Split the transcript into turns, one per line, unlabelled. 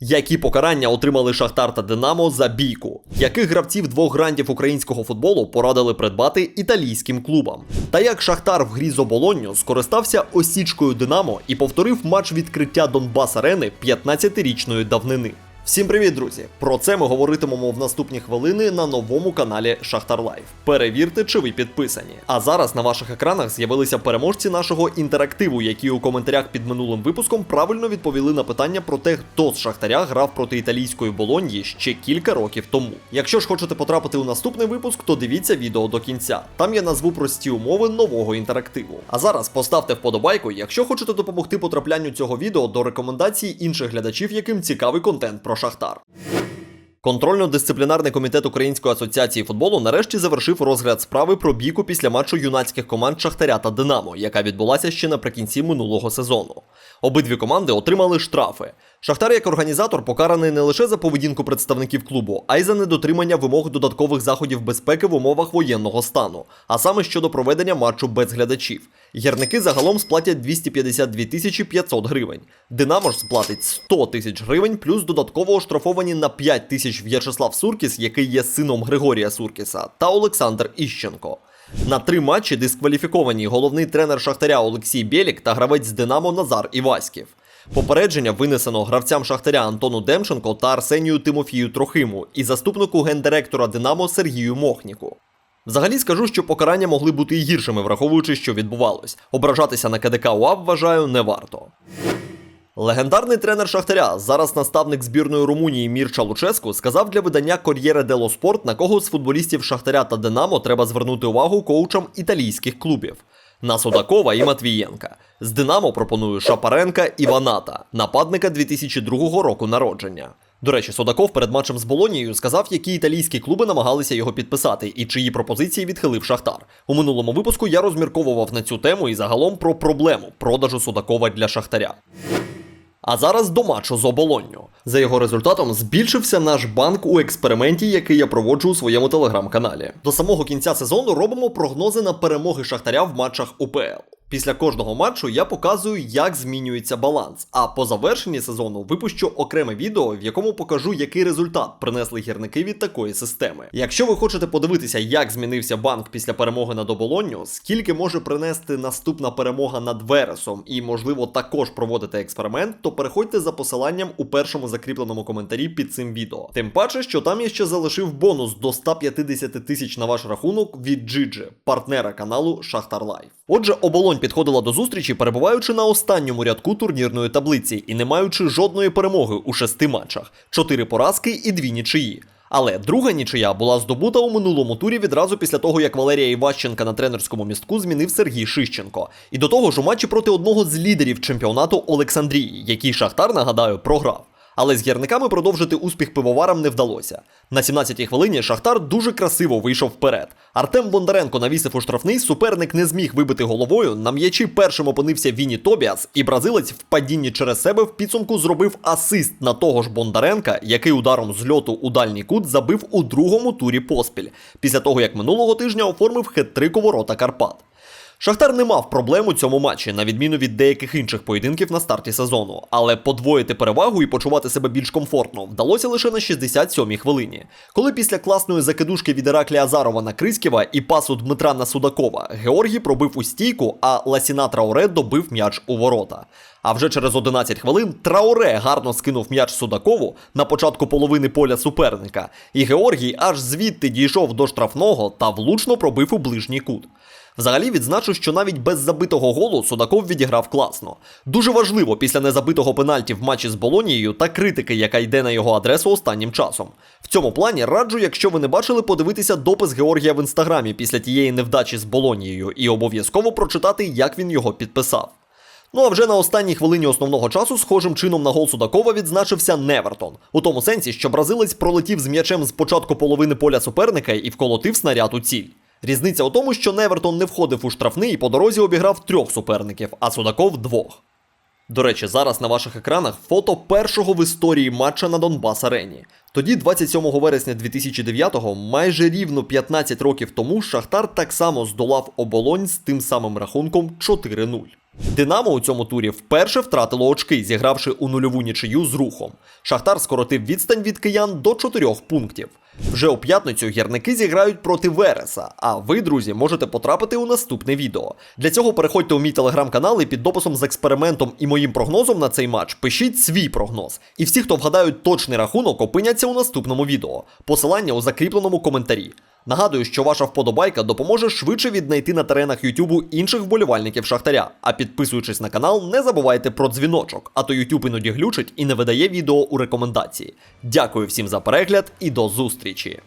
Які покарання отримали Шахтар та Динамо за бійку? Яких гравців двох грандів українського футболу порадили придбати італійським клубам? Та як Шахтар в грі з оболонню скористався осічкою Динамо і повторив матч відкриття Донбас Арени 15-річної давнини? Всім привіт, друзі! Про це ми говоритимемо в наступні хвилини на новому каналі Шахтар Лайв. Перевірте, чи ви підписані. А зараз на ваших екранах з'явилися переможці нашого інтерактиву, які у коментарях під минулим випуском правильно відповіли на питання про те, хто з Шахтаря грав проти італійської Болоньї ще кілька років тому. Якщо ж хочете потрапити у наступний випуск, то дивіться відео до кінця. Там я назву прості умови нового інтерактиву. А зараз поставте вподобайку, якщо хочете допомогти потраплянню цього відео до рекомендацій інших глядачів, яким цікавий контент про Шахтар. Контрольно-дисциплінарний комітет Української асоціації футболу нарешті завершив розгляд справи про бійку після матчу юнацьких команд Шахтаря та Динамо, яка відбулася ще наприкінці минулого сезону. Обидві команди отримали штрафи. Шахтар як організатор покараний не лише за поведінку представників клубу, а й за недотримання вимог додаткових заходів безпеки в умовах воєнного стану, а саме щодо проведення матчу без глядачів. Гірники загалом сплатять 252 тисячі 500 гривень. Динамо ж сплатить 100 тисяч гривень, плюс додатково оштрафовані на 5 тисяч В'ячеслав Суркіс, який є сином Григорія Суркіса, та Олександр Іщенко. На три матчі дискваліфіковані головний тренер Шахтаря Олексій Бєлік та гравець Динамо Назар Іваськів. Попередження винесено гравцям Шахтаря Антону Демченко та Арсенію Тимофію Трохиму і заступнику гендиректора Динамо Сергію Мохніку. Взагалі скажу, що покарання могли бути і гіршими, враховуючи, що відбувалось. Ображатися на КДК УАП, вважаю, не варто. Легендарний тренер Шахтаря, зараз наставник збірної Румунії Мірча Луческу, сказав для видання Кор'єре Дело Спорт, на кого з футболістів Шахтаря та Динамо треба звернути увагу коучам італійських клубів. На Судакова і Матвієнка. З Динамо пропоную Шапаренка і Ваната, нападника 2002 року народження. До речі, Судаков перед матчем з Болонією сказав, які італійські клуби намагалися його підписати і чиї пропозиції відхилив Шахтар. У минулому випуску я розмірковував на цю тему і загалом про проблему продажу Судакова для Шахтаря. А зараз до матчу з оболонню. За його результатом збільшився наш банк у експерименті, який я проводжу у своєму телеграм-каналі. До самого кінця сезону робимо прогнози на перемоги Шахтаря в матчах УПЛ. Після кожного матчу я показую, як змінюється баланс. А по завершенні сезону випущу окреме відео, в якому покажу, який результат принесли гірники від такої системи. Якщо ви хочете подивитися, як змінився банк після перемоги над оболонню, скільки може принести наступна перемога над Вересом, і можливо також проводити експеримент, то переходьте за посиланням у першому закріпленому коментарі під цим відео. Тим паче, що там я ще залишив бонус до 150 тисяч на ваш рахунок від Джиджи, партнера каналу Шахтар Лайф. Отже, оболонь підходила до зустрічі, перебуваючи на останньому рядку турнірної таблиці і не маючи жодної перемоги у шести матчах, чотири поразки і дві нічиї. Але друга нічия була здобута у минулому турі відразу після того, як Валерія Іващенка на тренерському містку змінив Сергій Шищенко. І до того ж у матчі проти одного з лідерів чемпіонату Олександрії, який Шахтар, нагадаю, програв. Але з гірниками продовжити успіх пивоварам не вдалося. На 17-й хвилині Шахтар дуже красиво вийшов вперед. Артем Бондаренко навісив у штрафний, суперник не зміг вибити головою. На м'ячі першим опинився Віні Тобіас, і бразилець в падінні через себе в підсумку зробив асист на того ж Бондаренка, який ударом з льоту у дальній кут забив у другому турі поспіль, після того як минулого тижня оформив хет-трик у ворота Карпат. Шахтар не мав проблем у цьому матчі, на відміну від деяких інших поєдинків на старті сезону, але подвоїти перевагу і почувати себе більш комфортно вдалося лише на 67-й хвилині, коли після класної закидушки від Іраклія Азарова на Криськіва і пасу Дмитра на Судакова Георгій пробив у стійку, а Ласіна Трауре добив м'яч у ворота. А вже через 11 хвилин Трауре гарно скинув м'яч Судакову на початку половини поля суперника, і Георгій аж звідти дійшов до штрафного та влучно пробив у ближній кут. Взагалі відзначу, що навіть без забитого голу Судаков відіграв класно. Дуже важливо після незабитого пенальті в матчі з Болонією та критики, яка йде на його адресу останнім часом. В цьому плані раджу, якщо ви не бачили, подивитися допис Георгія в інстаграмі після тієї невдачі з Болонією і обов'язково прочитати, як він його підписав. Ну а вже на останній хвилині основного часу схожим чином на гол Судакова відзначився Невертон. У тому сенсі, що бразилець пролетів з м'ячем з початку половини поля суперника і вколотив снаряд у ціль. Різниця у тому, що Невертон не входив у штрафний і по дорозі обіграв трьох суперників, а Судаков двох. До речі, зараз на ваших екранах фото першого в історії матча на Донбас Арені. Тоді, 27 вересня 2009-го, майже рівно 15 років тому, Шахтар так само здолав оболонь з тим самим рахунком 4-0. Динамо у цьому турі вперше втратило очки, зігравши у нульову нічию з рухом. Шахтар скоротив відстань від киян до 4 пунктів. Вже у п'ятницю гірники зіграють проти Вереса. А ви, друзі, можете потрапити у наступне відео. Для цього переходьте у мій телеграм-канал і під дописом з експериментом і моїм прогнозом на цей матч пишіть свій прогноз. І всі, хто вгадають точний рахунок, опиняться у наступному відео. Посилання у закріпленому коментарі. Нагадую, що ваша вподобайка допоможе швидше віднайти на теренах Ютубу інших вболівальників Шахтаря. А підписуючись на канал, не забувайте про дзвіночок, а то Ютуб іноді глючить і не видає відео у рекомендації. Дякую всім за перегляд і до зустрічі!